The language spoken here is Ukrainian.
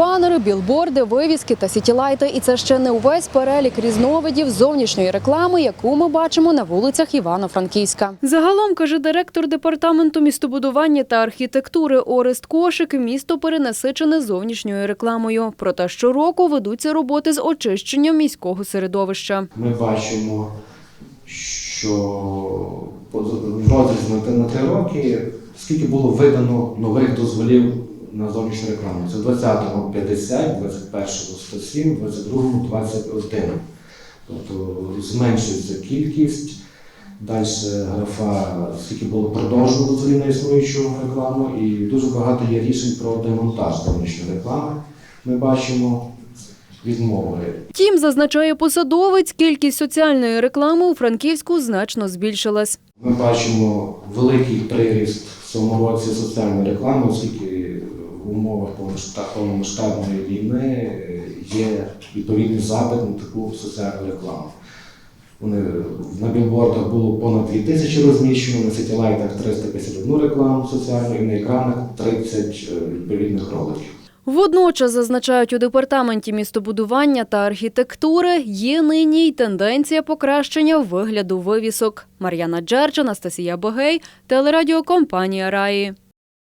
банери, білборди, вивіски та сітілайти. І це ще не увесь перелік різновидів зовнішньої реклами, яку ми бачимо на вулицях Івано-Франківська. Загалом каже директор департаменту містобудування та архітектури Орест Кошик, місто перенасичене зовнішньою рекламою. Проте щороку ведуться роботи з очищенням міського середовища. Ми бачимо, що в розрізі на- на три роки скільки було видано нових дозволів на зовнішню рекламу. Це в 20-му 50, 21-му 107, 22-му 21. Тобто зменшується кількість. Далі графа, скільки було продовжено на існуючу рекламу, і дуже багато є рішень про демонтаж зовнішньої реклами. Ми бачимо відмови Втім, зазначає посадовець, кількість соціальної реклами у Франківську значно збільшилась. Ми бачимо великий приріст в цьому році соціальної реклами, оскільки в умовах повномасштаб- повномасштабної війни е, є відповідний запит на таку соціальну рекламу. Вони на білбордах було понад 2 тисячі розміщено, на сітілайтах 351 рекламу соціальну і на екранах 30 е, відповідних роликів. Водночас зазначають у департаменті містобудування та архітектури є нині й тенденція покращення вигляду вивісок. Мар'яна Джерч, Анастасія Богей, телерадіокомпанія Раї.